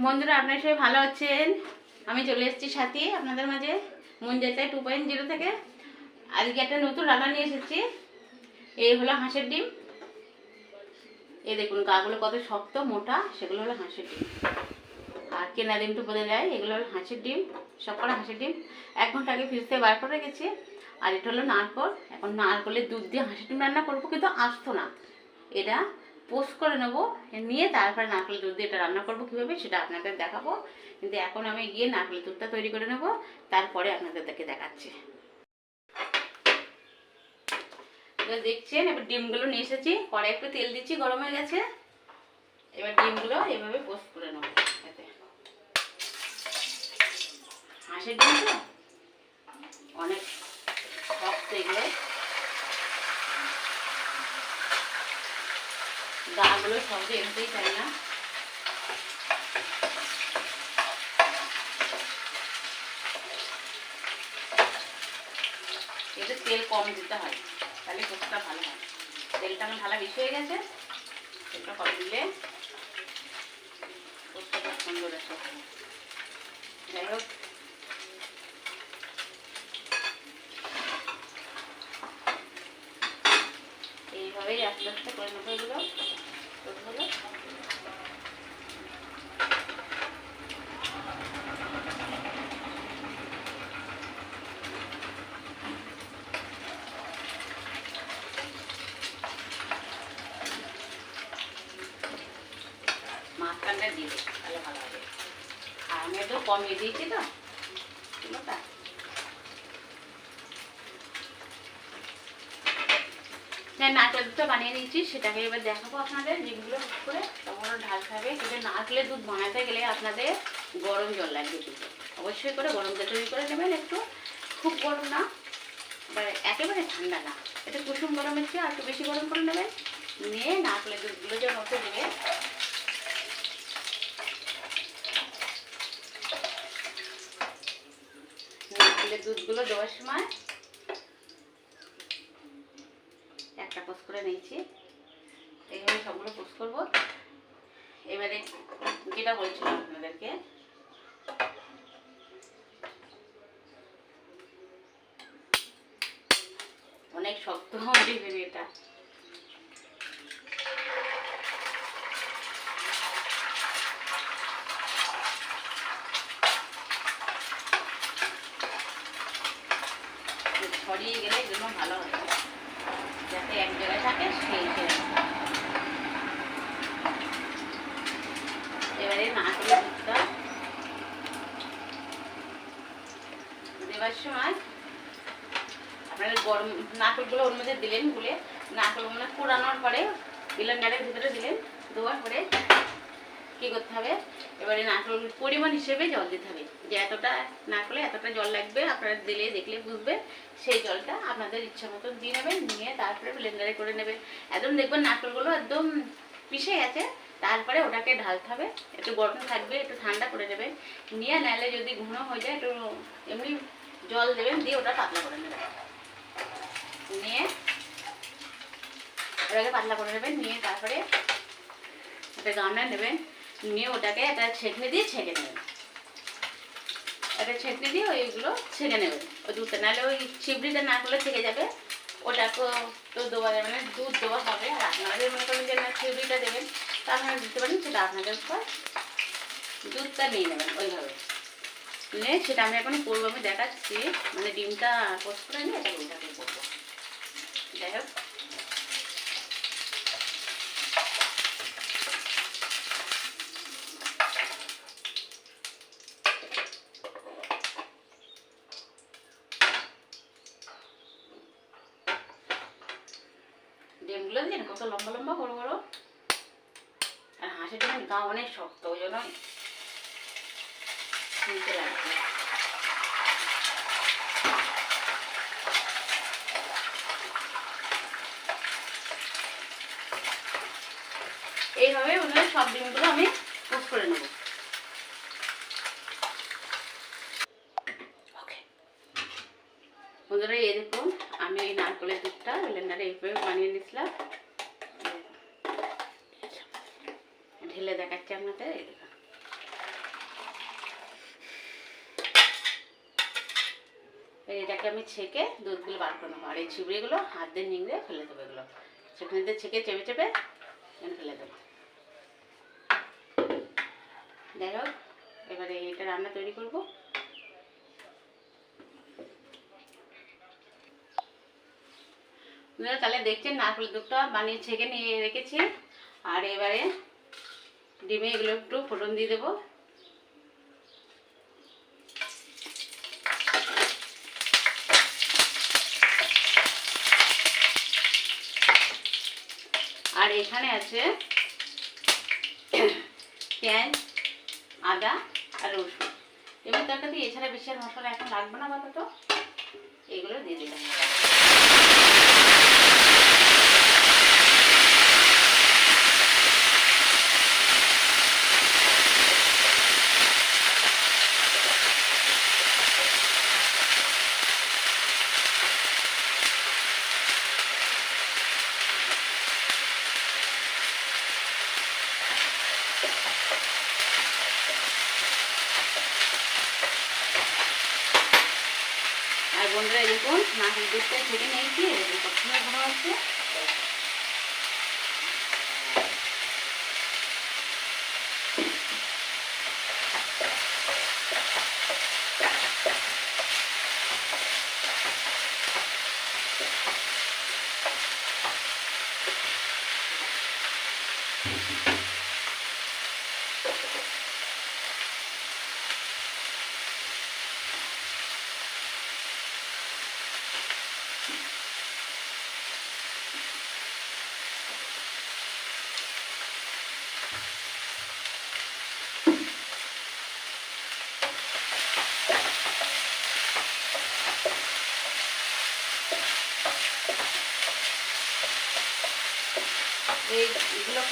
বন্ধুরা, আপনার সবাই ভালো আছেন? আমি চলে এসেছি সাথে, আপনাদের মাঝে। মন যেতে টু পয়েন্ট জিরো থেকে। আজকে একটা নতুন রান্না নিয়ে এসেছি। এই হলো হাঁসের ডিম। এই দেখুন, গাগুলো কত শক্ত, মোটা, সেগুলো হলো হাঁসের ডিম। আর কেনা ডিম তো বোঝা যায়, এগুলো হলো হাঁসের ডিম, সব কটা হাঁসের ডিম। এক ঘণ্টা আগে ফ্রিজ বার করে রেখেছি। আর এটা হলো নারকল। এখন নারকলের দুধ দিয়ে হাঁসের ডিম রান্না করব, কিন্তু আসতো না। এটা পোস্ট করে নেব, নিয়ে তারপরে নারকেল দুধ দিয়ে এটা রান্না করব কীভাবে সেটা আপনাদের দেখাবো। কিন্তু এখন আমি গিয়ে নারকেল দুধটা তৈরি করে নেব, তারপরে আপনাদেরকে দেখাচ্ছি। দেখছেন, এবার ডিমগুলো নিয়ে এসেছি পরে একটু তেল দিচ্ছি, গরম হয়ে গেছে। এবার ডিমগুলো এভাবে পোস্ট করে নেব, এতে। হাঁসের ডিম তো? অনেক শক্ত এগুলো। গাগুলো সহজে এমতেই চাই না। এতে তেল কম দিতে হয়, তাহলে পোস্তটা ভালো হয়। তেলটা আমার ঢালা বেশি হয়ে গেছে, তেলটা কম দিলে সুন্দর যাই হোক। এইভাবেই আস্তে আস্তে করে নেব এগুলো। মাঝখানটা দিবে তাহলে ভালো হবে। আর আমি একটু কমিয়ে দিয়েছি তো। কিলোটা হ্যাঁ নারকেল দুধটা বানিয়ে নিয়েছি, সেটাকে এবার দেখাবো আপনাদের ঠিক করে তখন ঢালতে হবে কিন্তু নারকেলের দুধ বানাতে গেলে আপনাদের গরম জল লাগবে কিন্তু। অবশ্যই করে গরম জল তৈরি করে নেবেন, একটু খুব গরম না, এবার একেবারে ঠান্ডা না। একটু কুসুম গরম হচ্ছে আর একটু বেশি গরম করে নেবেন। নিয়ে নারকেলের দুধগুলো যখন ওতে দেবে। নারকেলের দুধগুলো দেওয়ার সময় একটা পোস্ট করে নিয়েছি। এইভাবে সবগুলো পোস্ট করব। এবারে যেটা বলছিলাম আপনাদেরকে, অনেক শক্ত ডিমের এটা। ছড়িয়ে গেলে এগুলো ভালো হয় যাতে সময় আপনারা গরম নারকেলগুলো ওর মধ্যে দিলেন গুলে নারকেল মানে কুড়ানোর পরে ব্লেন্ডারের ভিতরে দিলেন দেওয়ার পরে কী করতে হবে এবারে নারকেল পরিমাণ হিসেবে জল দিতে হবে। যে এতটা নারকেলে এতটা জল লাগবে, আপনারা দিলে দেখলে বুঝবে, সেই জলটা আপনাদের ইচ্ছা মতো দিয়ে নেবেন, নিয়ে তারপরে ব্লেন্ডারে করে নেবেন। একদম দেখবেন নারকেলগুলো একদম পিষে গেছে, তারপরে ওটাকে ঢালতে হবে। একটু গরম থাকবে, একটু ঠান্ডা করে নেবেন। নিয়ে নাহলে যদি ঘন হয়ে যায়, একটু এমনি জল দেবেন, দিয়ে ওটা পাতলা করে নেবেন। নিয়ে ওটাকে পাতলা করে নেবেন, নিয়ে তারপরে একটা গামলা নেবেন। নিয়ে ওটাকে একটা ছেঁকনি দিয়ে ছেঁকে নেবেন একটা ছেঁকনি দিয়ে ওইগুলো ছেঁকে নেবেন ওই দুধটা। নাহলে ওই চিবড়িটা না করলে থেকে যাবে। ওটাকে তো দেওয়া যাবে না, দুধ দেওয়া হবে। আর আপনারা যদি মনে করেন যে না চিবড়িটা দেবেন, তা আপনারা দিতে পারেন, সেটা আপনাদের উপর দুধটা নিয়ে নেবেন ওইভাবে। নিয়ে সেটা আমি এখন করব, আমি দেখাচ্ছি। মানে ডিমটা পোস্ট করে নিয়ে এটা ওইটাকে করব। যাই হোক। সব ডিমগুলো আমি কুক করে নেব। বন্ধুরা, এই দেখুন, আমি এই নারকলের দুধটা ব্লেন্ডারে এইভাবে বানিয়ে নিয়েছিলাম। ঢেলে দেখাচ্ছি আপনাদের, এই দেখুন। এটাকে আমি ছেঁকে দুধগুলো বার করে নেব, আর এই ছিবড়িগুলো হাত দিয়ে নিংড়ে ফেলে দেবো এগুলো। সেখানে দিয়ে ছেঁকে চেপে চেপে ফেলে দেবো। যাই হোক এবারে এটা রান্না তৈরি করব। আপনারা তাহলে দেখছেন নারকেল দুধটা বানিয়ে ছেঁকে নিয়ে রেখেছি। আর এবারে ডিমে এগুলো একটু ফোড়ন দিয়ে দেবো। আর এখানে আছে পেঁয়াজ আদা আর রসুন। এবার তরকারি এছাড়া বেশি আর মশলা এখন লাগবে না আপাতত। এগুলো দিয়ে দিলাম। বন্ধুরা দেখুন নারকেল দুধটা ছেড়ে নিয়েছি এরকম প্রথমে ভালো হচ্ছে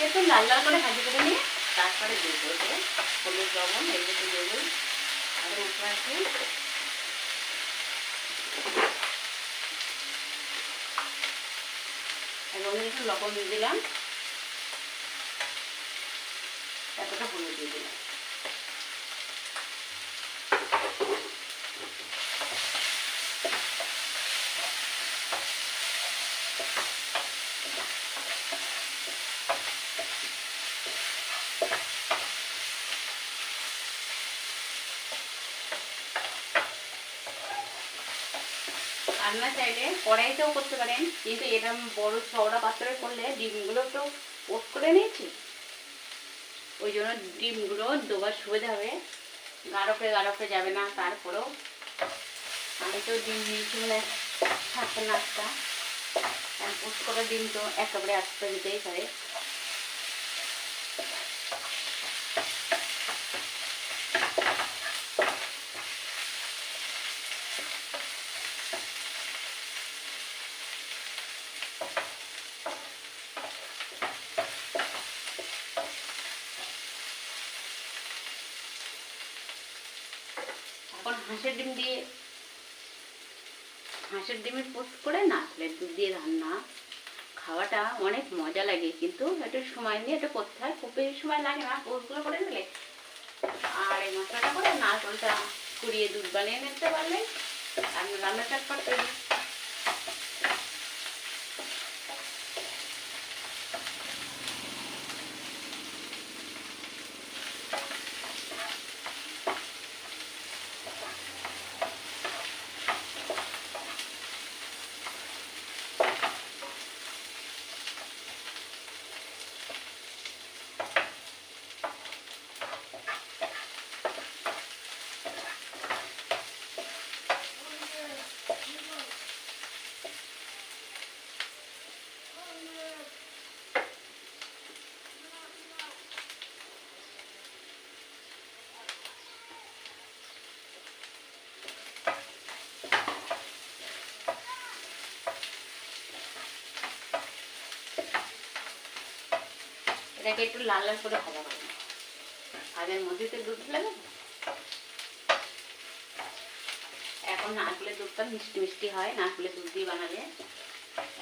একটু লাল লাল করে ভাজি করে নিয়ে তারপরে দিয়ে দেবো হলুদ, লবণ এগুলো দেবো আর উপরে আছে এবং একটু লবণ দিয়ে দিলাম। এতটা হলুদ দিয়ে দিলাম। রান্না চাইলে কড়াইতেও করতে পারেন, কিন্তু এরকম বড় চওড়া পাত্রে করলে ডিমগুলো তো ওট করে নিয়েছি। ওই জন্য ডিমগুলো দেওয়ার সুবিধা হবে। গাড়পে গাড়পে যাবে না, তারপরেও আমি তো ডিম নিয়েছি মানে থাকতে নাস্তা ওট করে ডিম তো একেবারে আসতে যেতেই পারে এখন হাঁসের ডিম দিয়ে হাঁসের ডিমের পোস্ট করে নারকেলের দুধ দিয়ে রান্না। খাওয়াটা অনেক মজা লাগে, কিন্তু একটু সময় নিয়ে একটু করতে হয়, খুব বেশি সময় লাগে না পোস্টগুলো করে নিলে। আর এই মশলাটা করে নারকেলটা কুড়িয়ে দুধ বানিয়ে নিতে পারলে। রান্না রান্নাটা তৈরি এটাকে একটু লাল লাল করে ভাজা করব ভাজার মধ্যে তো দুধ লাগে এখন নারকেলের দুধটা মিষ্টি মিষ্টি হয় নারকেলের দুধ দিয়ে বানালে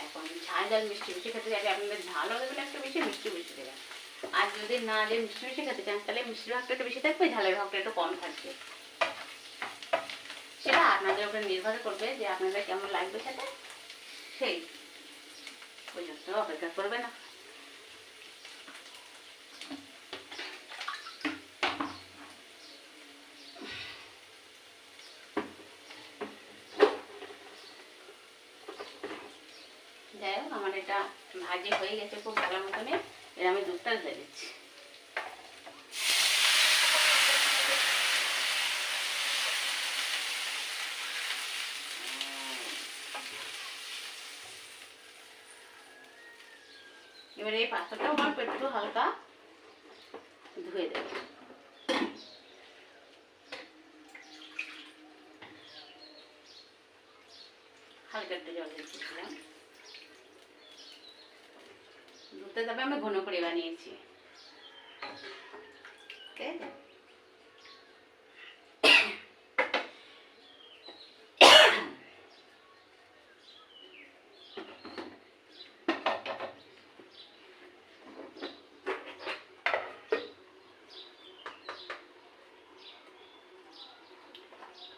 এখন ঝাল ঝাল মিষ্টি মিষ্টি খেতে চাইলে আপনাদের ঝালও দেবেন একটু বেশি মিষ্টি মিষ্টি দেবেন আর যদি না যে মিষ্টি মিষ্টি খেতে চান, তাহলে মিষ্টির ভাগটা একটু বেশি থাকবে, ঝালের ভাগটা একটু কম থাকবে। সেটা আপনাদের উপরে নির্ভর করবে যে আপনাদের কেমন লাগবে সেটা সেই পর্যন্ত অপেক্ষা করবে না। যাই হোক আমার এটা ভাজি হয়ে গেছে খুব ভালো মতনে। এর আমি দুধটা দিয়ে দিচ্ছি। এবারে এই পাত্রটাও আমার একটু হালকা ধুয়ে দেবো। হালকা একটু জল দিচ্ছিলাম। দুধটা তবে আমি ঘন করে বানিয়েছি?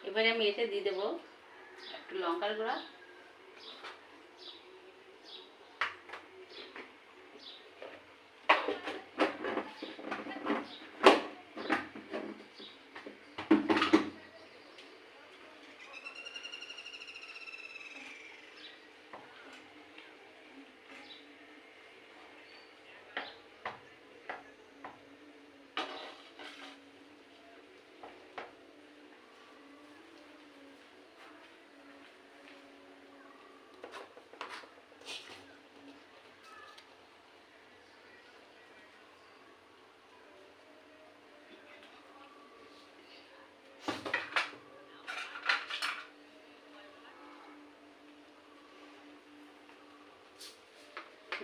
এবারে আমি এতে দিয়ে দেবো একটু লঙ্কার গুঁড়া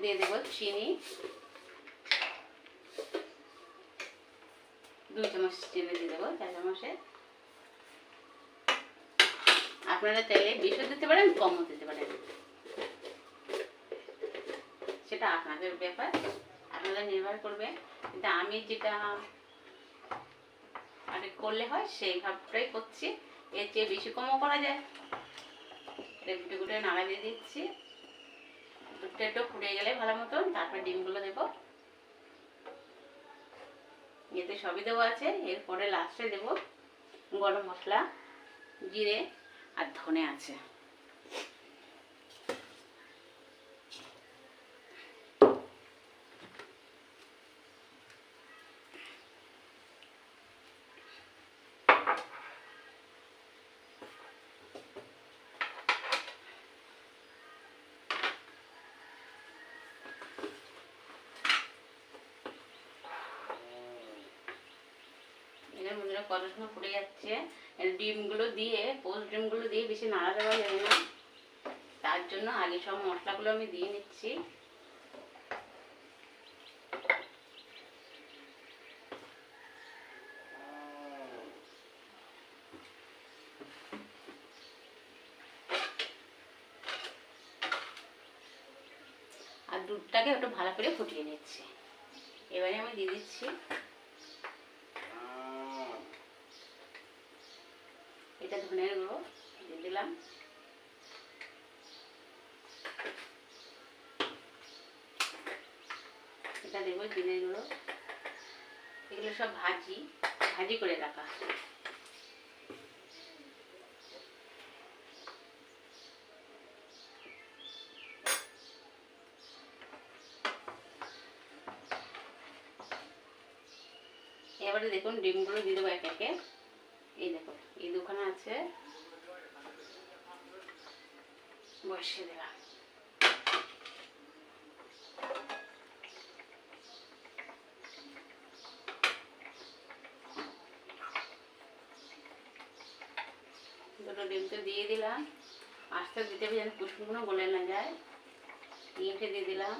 দিয়ে দেবো চিনি। দুই চামচ চিনি দিয়ে দেবো চা চামচে। আপনারা চাইলে বেশিও দিতে পারেন, কমও দিতে পারেন। সেটা আপনাদের ব্যাপার আপনাদের নির্ভর করবে। কিন্তু আমি যেটা মানে করলে হয়, সেই ভাবটাই করছি, এর চেয়ে বেশি কমও করা যায়। গুটে গুটে নাড়া দিয়ে দিচ্ছি। দুধটা একটু ফুটে গেলে ভালো মতন, তারপরে ডিমগুলো দেবো। এতে সবই দেওয়া আছে, এরপরে লাস্টে দেবো গরম মশলা, জিরে আর ধনে আছে। বন্ধুরা কত সময় ফুটে যাচ্ছে। ডিমগুলো দিয়ে, পোস্ট ডিমগুলো দিয়ে বেশি নাড়া দেওয়া যাবে না। তার জন্য আগে সব মশলাগুলো আমি দিয়ে নিচ্ছি। আর দুধটাকে একটু ভালো করে ফুটিয়ে নিচ্ছি। এবারে আমি দিয়ে দিচ্ছি এটা ধনের গুঁড়ো দিয়ে দিলাম এটা দেবো গুঁড়ো এগুলো সব ভাজি ভাজি করে রাখা এবারে দেখুন ডিমগুলো দিয়ে দেবো এক একে এই দেখো এই দুখানা আছে? বসিয়ে দিলাম। দুটো ডিম তো দিয়ে দিলাম। আস্তে দিতে হবে যেন কুসুমগুলো গলে না যায়। তিনটে দিয়ে দিলাম।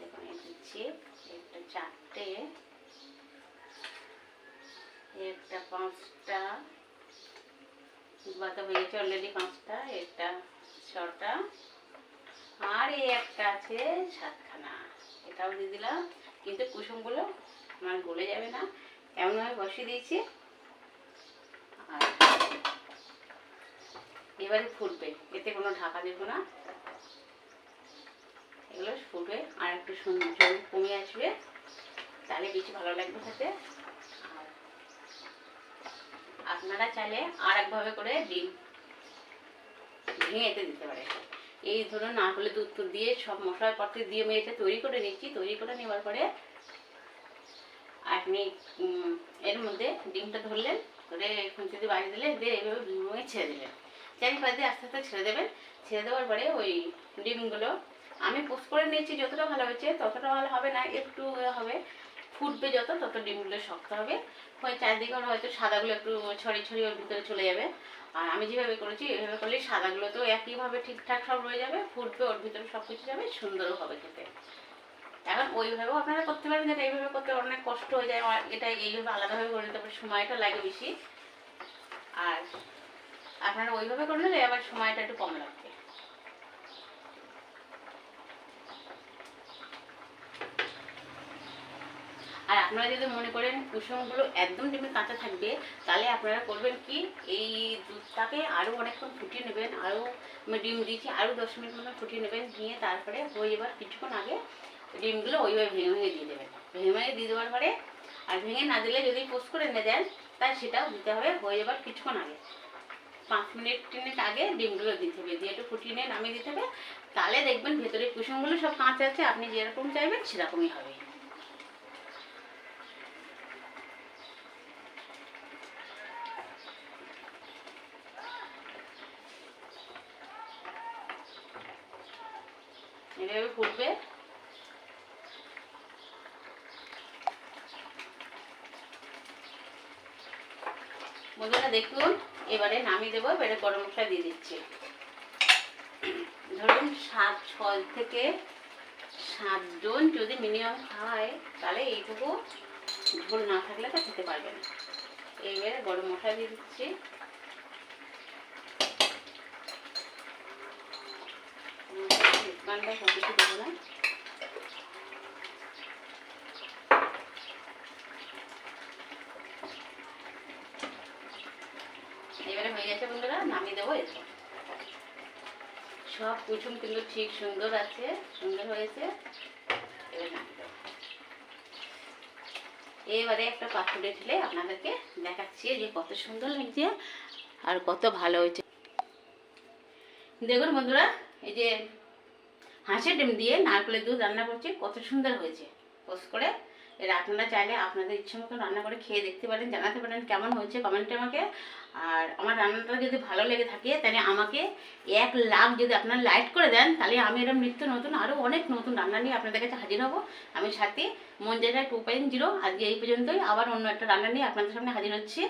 দেখুন দিচ্ছি। একটা চারটে, একটা পাঁচটা। বাতা হয়ে গেছে অলরেডি পাঁচটা, একটা ছটা। আর এই একটা আছে সাতখানা, এটাও দিয়ে দিলাম। কিন্তু কুসুমগুলো আমার গলে যাবে না এমনভাবে বসিয়ে দিয়েছি। আর এবারে ফুটবে, এতে কোনো ঢাকা দেবো না। এগুলো ফুটবে, আর একটু সুন্দর কমে আসবে। তাহলে বেশি ভালো লাগবে খেতে। আপনারা চাইলে আর একভাবে করে ডিম ভেঙেতে দিতে পারে এই ধরুন নারকেলের দুধ টুধ দিয়ে সব মশলাপত্র দিয়ে এটা তৈরি করে নিচ্ছি। তৈরি করে নেওয়ার পরে আপনি এর মধ্যে ডিমটা ধরলেন করে দিয়ে বাড়ি দিলে দিয়ে এইভাবে ভেঙে ছেড়ে দিলেন চারি পাঁচ দিয়ে আস্তে আস্তে ছেড়ে দেবেন। ছেড়ে দেওয়ার পরে ওই ডিমগুলো আমি পোস্ট করে নিয়েছি, যতটা ভালো হয়েছে ততটা ভালো হবে না, একটু হবে। ফুটবে যত, তত ডিমগুলো শক্ত হবে। হয় চারদিকে ওর হয়তো সাদাগুলো একটু ছড়িয়ে ছড়িয়ে ওর ভিতরে চলে যাবে। আর আমি যেভাবে করেছি, এভাবে করলে সাদাগুলো তো একইভাবে ঠিকঠাক সব রয়ে যাবে, ফুটবে, ওর ভিতরে সব কিছু যাবে, সুন্দরও হবে খেতে। এখন ওইভাবেও আপনারা করতে পারেন, যেটা এইভাবে করতে অনেক কষ্ট হয়ে যায় এটা এইভাবে আলাদাভাবে করে নিতে সময়টা লাগে বেশি। আর আপনারা ওইভাবে করে নিলে আবার সময়টা একটু কম লাগবে। আর আপনারা যদি মনে করেন কুসুমগুলো একদম ডিমে কাঁচা থাকবে, তাহলে আপনারা করবেন কি, এই দুধটাকে আরও অনেকক্ষণ ফুটিয়ে নেবেন আরও ডিম দিয়েছি আরও দশ মিনিট মতো ফুটিয়ে নেবেন, নিয়ে তারপরে হয়ে যাবার কিছুক্ষণ আগে ডিমগুলো ওইভাবে ভেঙে ভেঙে দিয়ে দেবেন। ভেঙে ভেঙে দিয়ে দেওয়ার পরে, আর ভেঙে না দিলে যদি পোস্ট করে এনে দেন তাই সেটাও দিতে হবে হয়ে যাবার কিছুক্ষণ আগে। পাঁচ মিনিট টিনিট আগে ডিমগুলো দিতে হবে, দিয়ে একটু ফুটিয়ে নিয়ে নামিয়ে দিতে হবে, তাহলে দেখবেন ভেতরে কুসুমগুলো সব কাঁচা আছে, আপনি যেরকম চাইবেন সেরকমই হবে এভাবে ফুটবে বন্ধুরা দেখুন এবারে নামিয়ে দেবো এবারে গরম মশলা দিয়ে দিচ্ছি। ধরুন সাত, ছয় থেকে সাতজন যদি মিনিমাম খায়, তাহলে এইটুকু ঝোল না থাকলে তো খেতে পারবে না। এইবারে গরম মশলা দিয়ে দিচ্ছি। গানটা দেবো না এবারে হয়ে গেছে নামিয়ে দেবো সব কুসুম কিন্তু ঠিক সুন্দর আছে, সুন্দর হয়েছে। এবার একটা পাথরে ঢেলে আপনাদেরকে দেখাচ্ছি যে কত সুন্দর লাগছে আর কত ভালো হয়েছে। দেখুন বন্ধুরা, এই যে হাঁসের ডিম দিয়ে নারকেলের দুধ রান্না করছি, কত সুন্দর হয়েছে। পোস্ট করে এর আপনারা চাইলে আপনাদের ইচ্ছে মতো রান্না করে খেয়ে দেখতে পারেন, জানাতে পারেন কেমন হয়েছে কমেন্টে আমাকে আর আমার রান্নাটা যদি ভালো লেগে থাকে, তাহলে আমাকে এক লাখ যদি আপনার লাইট করে দেন, তাহলে আমি এরকম নিত্য নতুন আরও অনেক নতুন রান্না নিয়ে আপনাদের কাছে হাজির হব। আমি সাথে জায়গায় টু পয়েন্ট জিরো আজকে এই পর্যন্তই। আবার অন্য একটা রান্না নিয়ে আপনাদের সামনে হাজির হচ্ছি।